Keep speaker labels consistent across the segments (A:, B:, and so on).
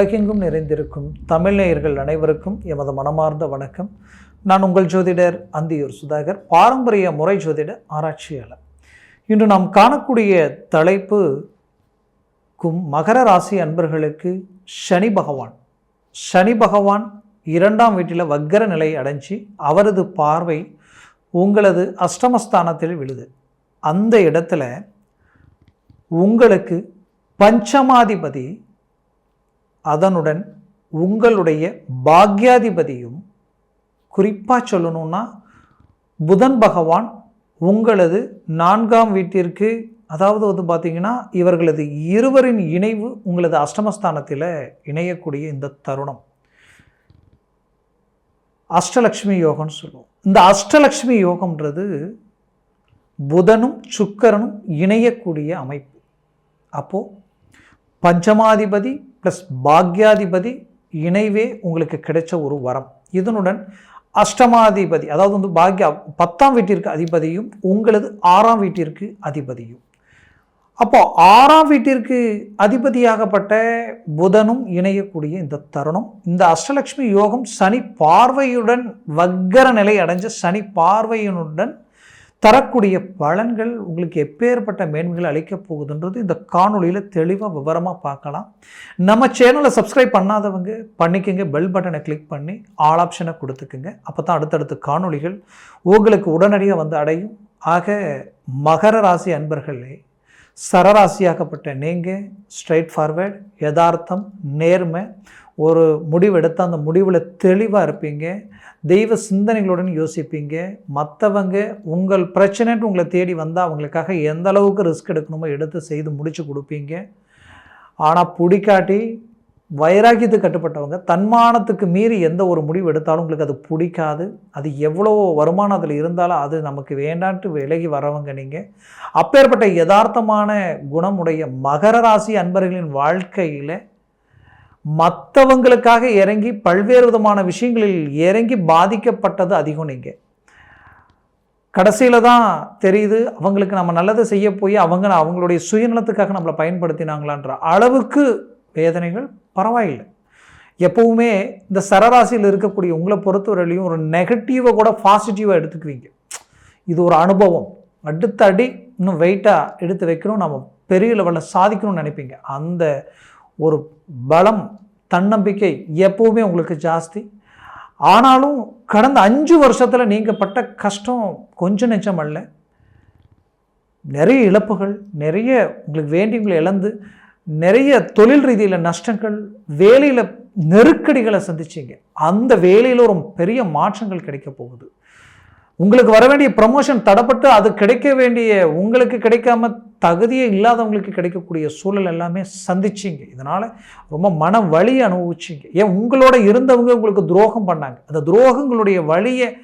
A: உலகெங்கும் நிறைந்திருக்கும் தமிழ் நேயர்கள் அனைவருக்கும் எமது மனமார்ந்த வணக்கம். நான் உங்கள் ஜோதிடர் அந்தியூர் சுதாகர் பாரம்பரிய முறை ஜோதிட ஆராய்ச்சியாளர். இன்று நாம் காணக்கூடிய தலைப்பு கும் மகர ராசி அன்பர்களுக்கு சனி பகவான். சனி பகவான் இரண்டாம் வீட்டில் வக்கர நிலை அடைஞ்சு அவரது பார்வை உங்களது அஷ்டமஸ்தானத்தில் விழுது. அந்த இடத்துல உங்களுக்கு பஞ்சமாதிபதி அதனுடன் உங்களுடைய பாக்யாதிபதியும் குறிப்பாக சொல்லணும்னா புதன் பகவான் உங்களது நான்காம் வீட்டிற்கு அதாவது வந்து பார்த்தீங்கன்னா இவர்களது இருவரின் இணைவு உங்களது அஷ்டமஸ்தானத்தில் இணையக்கூடிய இந்த தருணம். அஷ்டலக்ஷ்மி யோகம்னு சொல்லுவோம். இந்த அஷ்டலக்ஷ்மி யோகம்ன்றது புதனும் சுக்கரனும் இணையக்கூடிய அமைப்பு. அப்போது பஞ்சமாதிபதி ப்ளஸ் பாக்யாதிபதி இணைவே உங்களுக்கு கிடைச்ச ஒரு வரம். இதனுடன் அஷ்டமாதிபதி அதாவது வந்து பாக்யா பத்தாம் வீட்டிற்கு அதிபதியும் உங்களது ஆறாம் வீட்டிற்கு அதிபதியும். அப்போ ஆறாம் வீட்டிற்கு அதிபதியாகப்பட்ட புதனும் இணையக்கூடிய இந்த தருணம். இந்த அஷ்டலக்ஷ்மி யோகம் சனி பார்வையுடன் வக்கர நிலை அடைஞ்ச சனி பார்வையினுடன் தரக்கூடிய பலன்கள் உங்களுக்கு எப்பேற்பட்ட மேன்மைகள் அளிக்கப் போகுதுன்றது இந்த காணொலியில் தெளிவாக விவரமாக பார்க்கலாம். நம்ம சேனலை சப்ஸ்கிரைப் பண்ணாதவங்க பண்ணிக்கோங்க பெல் பட்டனை கிளிக் பண்ணி ஆல் ஆப்ஷனை கொடுத்துக்குங்க. அப்போ தான் அடுத்தடுத்த காணொலிகள் உங்களுக்கு உடனடியாக வந்து அடையும். ஆக மகர ராசி அன்பர்களே சரராசியாக்கப்பட்ட நீங்கள் ஸ்ட்ரைட் ஃபார்வேர்டு யதார்த்தம் நேர்மை ஒரு முடிவு அந்த முடிவில் தெளிவாக இருப்பீங்க. தெய்வ சிந்தனைகளுடன் யோசிப்பீங்க. மற்றவங்க உங்கள் பிரச்சனைட்டு உங்களை தேடி வந்தால் அவங்களுக்காக எந்த அளவுக்கு ரிஸ்க் எடுக்கணுமோ எடுத்து செய்து முடித்து கொடுப்பீங்க. ஆனால் பிடிக்காட்டி வைராக்கியத்து கட்டுப்பட்டவங்க தன்மானத்துக்கு மீறி எந்த ஒரு முடிவு எடுத்தாலும் உங்களுக்கு அது பிடிக்காது. அது எவ்வளோ வருமானம் அதில் இருந்தாலும் அது நமக்கு வேண்டான்ட்டு விலகி வரவங்க நீங்கள் அப்பேற்பட்ட யதார்த்தமான குணமுடைய மகர ராசி அன்பர்களின் வாழ்க்கையில் மற்றவங்களுக்காக இறங்கி பல்வேறு விதமான விஷயங்களில் இறங்கி பாதிக்கப்பட்டது அதிகம் நீங்கள் கடைசியில் தான் தெரியுது அவங்களுக்கு நம்ம நல்லதை செய்ய போய் அவங்க அவங்களுடைய சுயநலத்துக்காக நம்மளை பயன்படுத்தினாங்களான்ற அளவுக்கு வேதனைகள் பரவாயில்லை. எப்போவுமே இந்த சரராசியில் இருக்கக்கூடிய உங்களை பொறுத்தவரையிலையும் ஒரு நெகட்டிவை கூட பாசிட்டிவாக எடுத்துக்குவீங்க. இது ஒரு அனுபவம். அடுத்த அடி இன்னும் வெயிட்டாக எடுத்து வைக்கணும் நம்ம பெரிய லெவலில் சாதிக்கணும்னு நினைப்பீங்க. அந்த ஒரு பலம் தன்னம்பிக்கை எப்போவுமே உங்களுக்கு ஜாஸ்தி. ஆனாலும் கடந்த அஞ்சு வருஷத்தில் நீங்கள் பட்ட கஷ்டம் கொஞ்சம் நெச்சம் அல்ல. நிறைய இழப்புகள் நிறைய உங்களுக்கு வேண்டியவங்களை இழந்து நிறைய தொழில் ரீதியில் நஷ்டங்கள் வேலையில் நெருக்கடிகளை சந்திச்சிங்க. அந்த வேலையில் ஒரு பெரிய மாற்றங்கள் கிடைக்க போகுது. உங்களுக்கு வர வேண்டிய ப்ரமோஷன் தடப்பட்டு அது கிடைக்க வேண்டிய உங்களுக்கு கிடைக்காம தகுதியே இல்லாதவங்களுக்கு கிடைக்கக்கூடிய சூழல் எல்லாமே சந்திச்சிங்க. இதனால் ரொம்ப மன வழி அனுபவிச்சிங்க. ஏன்? உங்களோட இருந்தவங்க உங்களுக்கு துரோகம் பண்ணாங்க. அந்த துரோகங்களுடைய வழியை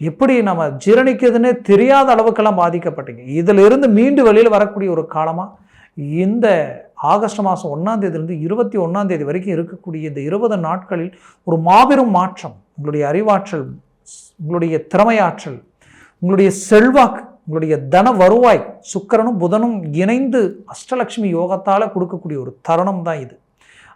A: எப்படி நம்ம ஜீரணிக்கிறதுனே தெரியாத அளவுக்கெல்லாம் பாதிக்கப்பட்டீங்க. இதிலிருந்து மீண்டு வெளியில் வரக்கூடிய ஒரு காலமாக இந்த ஆகஸ்ட் மாதம் ஒன்றாந்தேதியிலிருந்து இருபத்தி ஒன்றாந்தேதி வரைக்கும் இருக்கக்கூடிய இந்த இருபது நாட்களில் ஒரு மாபெரும் மாற்றம். உங்களுடைய அறிவாற்றல் உங்களுடைய திறமையாற்றல் உங்களுடைய செல்வாக்கு உங்களுடைய தன வருவாய் சுக்கரனும் புதனும் இணைந்து அஷ்டலட்சுமி யோகத்தால் கொடுக்கக்கூடிய ஒரு தருணம் தான் இது.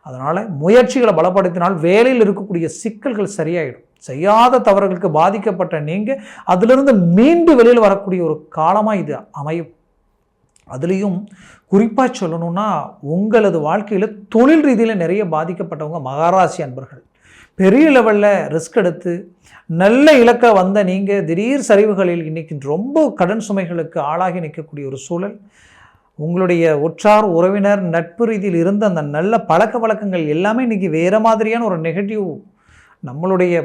A: அதனால் முயற்சிகளை பலப்படுத்தினால் வேலையில் இருக்கக்கூடிய சிக்கல்கள் சரியாயிடும். செய்யாத தவறுகளுக்கு பாதிக்கப்பட்ட நீங்கள் அதிலிருந்து மீண்டு வெளியில் வரக்கூடிய ஒரு காலமாக இது அமையும். அதுலேயும் குறிப்பாக சொல்லணும்னா உங்களது வாழ்க்கையில் தொழில் ரீதியில் நிறைய பாதிக்கப்பட்டவங்க மகாராசி அன்பர்கள். பெரிய லெவலில் ரிஸ்க் எடுத்து நல்ல இலக்க வந்த நீங்கள் திடீர் சரிவுகளில் இன்றைக்கி ரொம்ப கடன் சுமைகளுக்கு ஆளாகி நிற்கக்கூடிய ஒரு சூழல். உங்களுடைய உற்றார் உறவினர் நட்பு ரீதியில் இருந்த அந்த நல்ல பழக்க வழக்கங்கள் எல்லாமே இன்றைக்கி வேறு மாதிரியான ஒரு நெகட்டிவ் நம்மளுடைய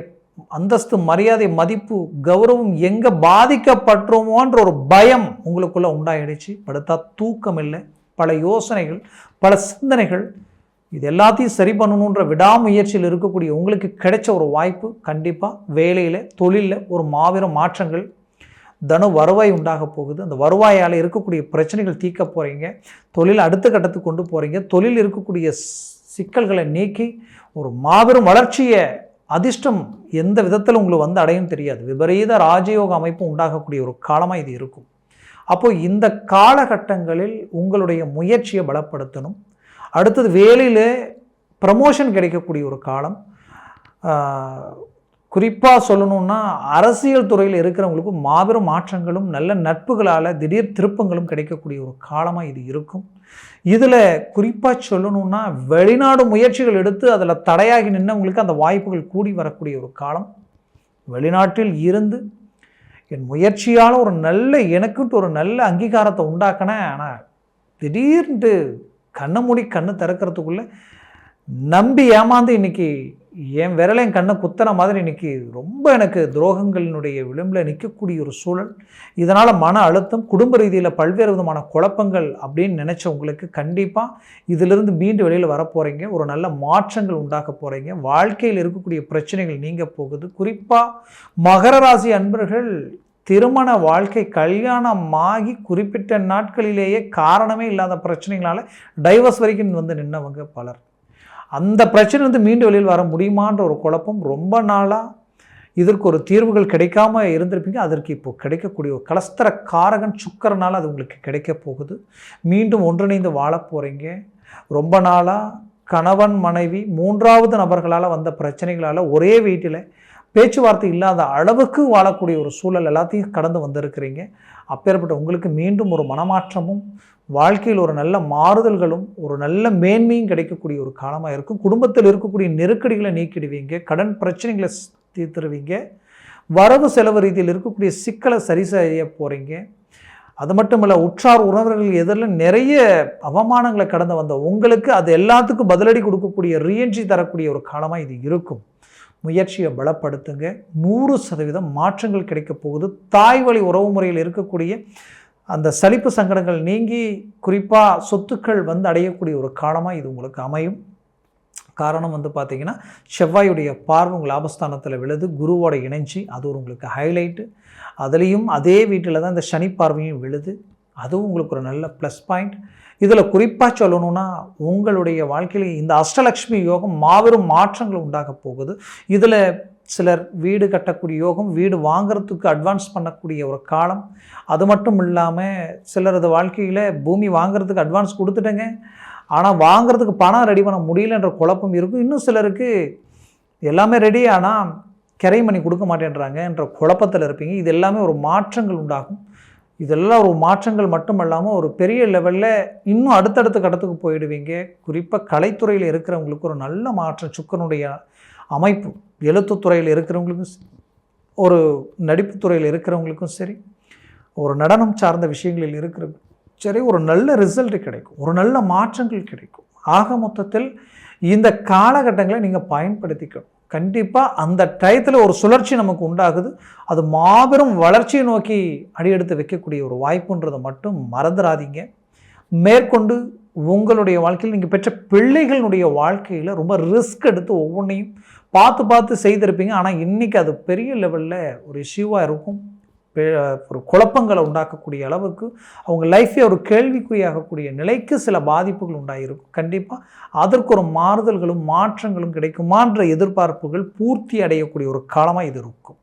A: அந்தஸ்து மரியாதை மதிப்பு கௌரவம் எங்கே பாதிக்கப்பட்டுருமோன்ற ஒரு பயம் உங்களுக்குள்ளே உண்டாயிடுச்சு. படுத்தா தூக்கம் இல்லை பல யோசனைகள் பல சிந்தனைகள் இது எல்லாத்தையும் சரி பண்ணணுன்ற விடாமுயற்சியில் இருக்கக்கூடிய உங்களுக்கு கிடைச்ச ஒரு வாய்ப்பு கண்டிப்பாக வேலையில் தொழிலில் ஒரு மாபெரும் மாற்றங்கள் தனு வருவாய் உண்டாக போகுது. அந்த வருவாயால் இருக்கக்கூடிய பிரச்சனைகள் தீர்க்க போகிறீங்க தொழில் அடுத்த கட்டத்துக்கு கொண்டு போகிறீங்க தொழில் இருக்கக்கூடிய சிக்கல்களை நீக்கி ஒரு மாபெரும் வளர்ச்சியை அதிர்ஷ்டம் எந்த விதத்தில் உங்களுக்கு வந்து அடையும் தெரியாது. விபரீத ராஜயோக அமைப்பு உண்டாகக்கூடிய ஒரு காலமாக இது இருக்கும். அப்போது இந்த காலகட்டங்களில் உங்களுடைய முயற்சியை பலப்படுத்தணும். அடுத்தது வேலையில் ப்ரமோஷன் கிடைக்கக்கூடிய ஒரு காலம். குறிப்பாக சொல்லணும்னா அரசியல் துறையில் இருக்கிறவங்களுக்கு மாபெரும் மாற்றங்களும் நல்ல நட்புகளால் திடீர் திருப்பங்களும் கிடைக்கக்கூடிய ஒரு காலமாக இது இருக்கும். இதில் குறிப்பாக சொல்லணும்னா வெளிநாடு முயற்சிகள் எடுத்து அதில் தடையாகி நின்றவங்களுக்கு அந்த வாய்ப்புகள் கூடி வரக்கூடிய ஒரு காலம். வெளிநாட்டில் இருந்து என் முயற்சியால் ஒரு நல்ல எனக்குன்ட்டு ஒரு நல்ல அங்கீகாரத்தை உண்டாக்கினேன். ஆனால் திடீர்னு கண்ணை மூடி கண்ணை திறக்கிறதுக்குள்ளே நம்பி ஏமாந்து இன்னைக்கு என் விரலை என் கண்ணை குத்துன மாதிரி இன்னைக்கு ரொம்ப எனக்கு துரோகங்களினுடைய விளிம்பில் நிற்கக்கூடிய ஒரு சூழல். இதனால் மன அழுத்தம் குடும்ப ரீதியில் பல்வேறு விதமான குழப்பங்கள் அப்படின்னு நினச்ச உங்களுக்கு கண்டிப்பாக இதிலிருந்து மீண்டு வெளியில் வர போகிறீங்க ஒரு நல்ல மாற்றங்கள் உண்டாக்க போகிறீங்க வாழ்க்கையில் இருக்கக்கூடிய பிரச்சனைகள் நீங்க போகுது. குறிப்பாக மகர ராசி அன்பர்கள் திருமண வாழ்க்கை கல்யாணமாகி குறிப்பிட்ட நாட்களிலேயே காரணமே இல்லாத பிரச்சனைகளால் டைவர்ஸ் வரைக்கும் வந்து நின்னவங்க பலர். அந்த பிரச்சனை வந்து மீண்டு வெளியில் வர முடியுமான்ற ஒரு குழப்பம் ரொம்ப நாளாக இதற்கு ஒரு தீர்வுகள் கிடைக்காம இருந்திருப்பீங்க. அதற்கு இப்போ கிடைக்கக்கூடிய ஒரு கலஸ்தர காரகன் சுக்கரனால் அது உங்களுக்கு கிடைக்க போகுது. மீண்டும் ஒன்றிணைந்து வாழ போகிறீங்க ரொம்ப நாளாக கணவன் மனைவி மூன்றாவது நபர்களால் வந்த பிரச்சனைகளால் ஒரே வீட்டில் பேச்சுவார்த்தை இல்லாத அளவுக்கு வாழக்கூடிய ஒரு சூழல் எல்லாத்தையும் கடந்து வந்திருக்கிறீங்க. அப்பேற்பட்ட உங்களுக்கு மீண்டும் ஒரு மனமாற்றமும் வாழ்க்கையில் ஒரு நல்ல மாறுதல்களும் ஒரு நல்ல மேன்மையும் கிடைக்கக்கூடிய ஒரு காலமாக இருக்கும். குடும்பத்தில் இருக்கக்கூடிய நெருக்கடிகளை நீக்கிடுவீங்க கடன் பிரச்சனைகளை தீர்த்துருவீங்க வரவு செலவு ரீதியில் இருக்கக்கூடிய சிக்கலை சரி செய்ய போகிறீங்க அது மட்டும் இல்லை உற்றார் உறவினர்கள் எதிரில் நிறைய அவமானங்களை கடந்து வந்த உங்களுக்கு அது எல்லாத்துக்கும் பதிலடி கொடுக்கக்கூடிய ரீஎன்ட்ரி தரக்கூடிய ஒரு காலமாக இது இருக்கும். முயற்சியை பலப்படுத்துங்க. நூறு சதவீதம் மாற்றங்கள் கிடைக்கப் போகுது. தாய் வழி உறவு முறையில் இருக்கக்கூடிய அந்த சலிப்பு சங்கடங்கள் நீங்கி குறிப்பாக சொத்துக்கள் வந்து அடையக்கூடிய ஒரு காலமாக இது உங்களுக்கு அமையும். காரணம் வந்து பார்த்தீங்கன்னா செவ்வாயுடைய பார்வை உங்கள் லாபஸ்தானத்தில் விழுது. குருவோட இணைஞ்சி அது ஒரு உங்களுக்கு ஹைலைட்டு அதுலேயும் அதே வீட்டில் தான் இந்த சனி பார்வையும் விழுது. அதுவும் உங்களுக்கு ஒரு நல்ல ப்ளஸ் பாயிண்ட் இதில் குறிப்பாக சொல்லணும்னா உங்களுடைய வாழ்க்கையில் இந்த அஷ்டலக்ஷ்மி யோகம் மாபெரும் மாற்றங்கள் உண்டாக போகுது. இதில் சிலர் வீடு கட்டக்கூடிய யோகம் வீடு வாங்கிறதுக்கு அட்வான்ஸ் பண்ணக்கூடிய ஒரு காலம். அது மட்டும் இல்லாமல் சிலரது வாழ்க்கையில் பூமி வாங்கிறதுக்கு அட்வான்ஸ் கொடுத்துட்டேங்க. ஆனால் வாங்குறதுக்கு பணம் ரெடி பண்ண முடியலன்ற குழப்பம் இருக்கும். இன்னும் சிலருக்கு எல்லாமே ரெடி ஆனால் கரை மணி கொடுக்க மாட்டேன்றாங்கன்ற குழப்பத்தில் இருப்பீங்க. இது எல்லாமே ஒரு மாற்றங்கள் உண்டாகும். இதெல்லாம் ஒரு மாற்றங்கள் மட்டுமல்லாமல் ஒரு பெரிய லெவலில் இன்னும் அடுத்தடுத்த கட்டத்துக்கு போயிடுவீங்க. குறிப்பாக கலைத்துறையில் இருக்கிறவங்களுக்கு ஒரு நல்ல மாற்றம் சுக்கரனுடைய அமைப்பு எழுத்துத்துறையில் இருக்கிறவங்களுக்கும் சரி, ஒரு நடிப்புத்துறையில் இருக்கிறவங்களுக்கும் சரி ஒரு நடனம் சார்ந்த விஷயங்களில் இருக்கிற சரி ஒரு நல்ல ரிசல்ட் கிடைக்கும் ஒரு நல்ல மாற்றங்கள் கிடைக்கும். ஆக மொத்தத்தில் இந்த காலகட்டங்களை நீங்கள் பயன்படுத்திக்கணும். கண்டிப்பாக அந்த டயத்தில் ஒரு சுழற்சி நமக்கு உண்டாகுது. அது மாபெரும் வளர்ச்சியை நோக்கி அடியெடுத்து வைக்கக்கூடிய ஒரு வாய்ப்புன்றதை மட்டும் மறந்துடாதீங்க. மேற்கொண்டு உங்களுடைய வாழ்க்கையில் நீங்கள் பெற்ற பிள்ளைகளுடைய வாழ்க்கையில் ரொம்ப ரிஸ்க் எடுத்து ஒவ்வொன்றையும் பார்த்து பார்த்து செய்திருப்பீங்க. ஆனால் இன்றைக்கி அது பெரிய லெவலில் ஒரு இஷ்யூவாக இருக்கும். ஒரு குழப்பங்களை உண்டாக்கக்கூடிய அளவுக்கு அவங்க லைஃபே ஒரு கேள்விக்குறியாகக்கூடிய நிலைக்கு சில பாதிப்புகள் உண்டாயிருக்கும். கண்டிப்பாக அதற்கு ஒரு மாறுதல்களும் மாற்றங்களும் கிடைக்குமான்ற எதிர்பார்ப்புகள் பூர்த்தி அடையக்கூடிய ஒரு காலமாக இது இருக்கும்.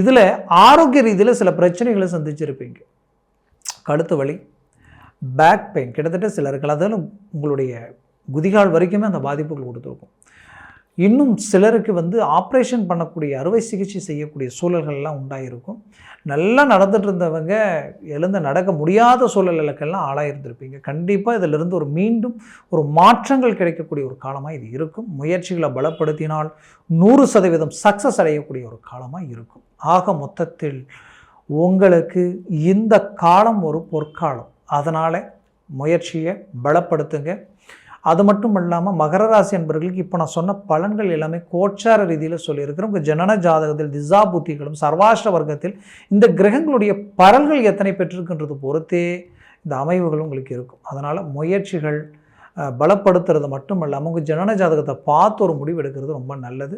A: இதில் ஆரோக்கிய ரீதியில் சில பிரச்சனைகளை சந்திச்சிருப்பீங்க. கழுத்து வலி பேக் பெயின் கிட்டத்தட்ட சிலருக்கு அதில் உங்களுடைய குதிகால் வரைக்குமே அந்த பாதிப்புகள் கொடுத்துருக்கும். இன்னும் சிலருக்கு வந்து ஆப்ரேஷன் பண்ணக்கூடிய அறுவை சிகிச்சை செய்யக்கூடிய சூழல்கள்லாம் உண்டாயிருக்கும். நல்லா நடந்துட்டு இருந்தவங்க எழுந்து நடக்க முடியாத சூழல்களுக்கெல்லாம் ஆளாயிருந்திருப்பீங்க. கண்டிப்பாக இதிலிருந்து ஒரு மீண்டும் ஒரு மாற்றங்கள் கிடைக்கக்கூடிய ஒரு காலமாக இது இருக்கும். முயற்சிகளை பலப்படுத்தினால் நூறு சதவீதம் சக்ஸஸ் அடையக்கூடிய ஒரு காலமாக இருக்கும். ஆக மொத்தத்தில் உங்களுக்கு இந்த காலம் ஒரு பொற்காலம். அதனால் முயற்சியை பலப்படுத்துங்க. அது மட்டும் இல்லாமல் மகர ராசி என்பவர்களுக்கு இப்போ நான் சொன்ன பலன்கள் எல்லாமே கோச்சார ரீதியில் சொல்லியிருக்கிறோம் உங்கள் ஜனன ஜாதகத்தில் திசா புத்திகளும் சர்வாஷ்ட வர்க்கத்தில் இந்த கிரகங்களுடைய பரல்கள் எத்தனை பெற்றிருக்கின்றது பொறுத்தே இந்த அமைவுகள் உங்களுக்கு இருக்கும். அதனால் முயற்சிகள் பலப்படுத்துறது மட்டும் இல்லாமல் உங்கள் ஜனன ஜாதகத்தை பார்த்து ஒரு முடிவு எடுக்கிறது ரொம்ப நல்லது.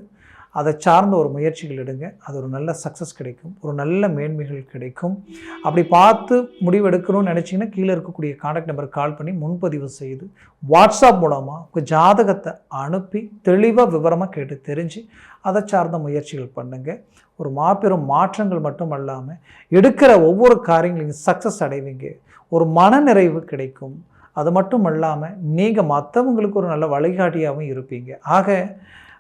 A: அதை சார்ந்த ஒரு முயற்சிகள் எடுங்க. அது ஒரு நல்ல சக்ஸஸ் கிடைக்கும். ஒரு நல்ல மேன்மைகள் கிடைக்கும். அப்படி பார்த்து முடிவெடுக்கணும்னு நினச்சிங்கன்னா கீழே இருக்கக்கூடிய காண்டாக்ட் நம்பருக்கு கால் பண்ணி முன்பதிவு செய்து வாட்ஸ்அப் மூலமாக உங்கள் ஜாதகத்தை அனுப்பி தெளிவாக விவரமாக கேட்டு தெரிஞ்சு அதை சார்ந்த முயற்சிகள் பண்ணுங்கள் ஒரு மாபெரும் மாற்றங்கள் மட்டும் அல்லாமல் எடுக்கிற ஒவ்வொரு காரியங்களையும் சக்ஸஸ் அடைவீங்க. ஒரு மனநிறைவு கிடைக்கும். அது மட்டும் இல்லாமல் நீங்கள் மற்றவங்களுக்கு ஒரு நல்ல வழிகாட்டியாகவும் இருப்பீங்க. ஆக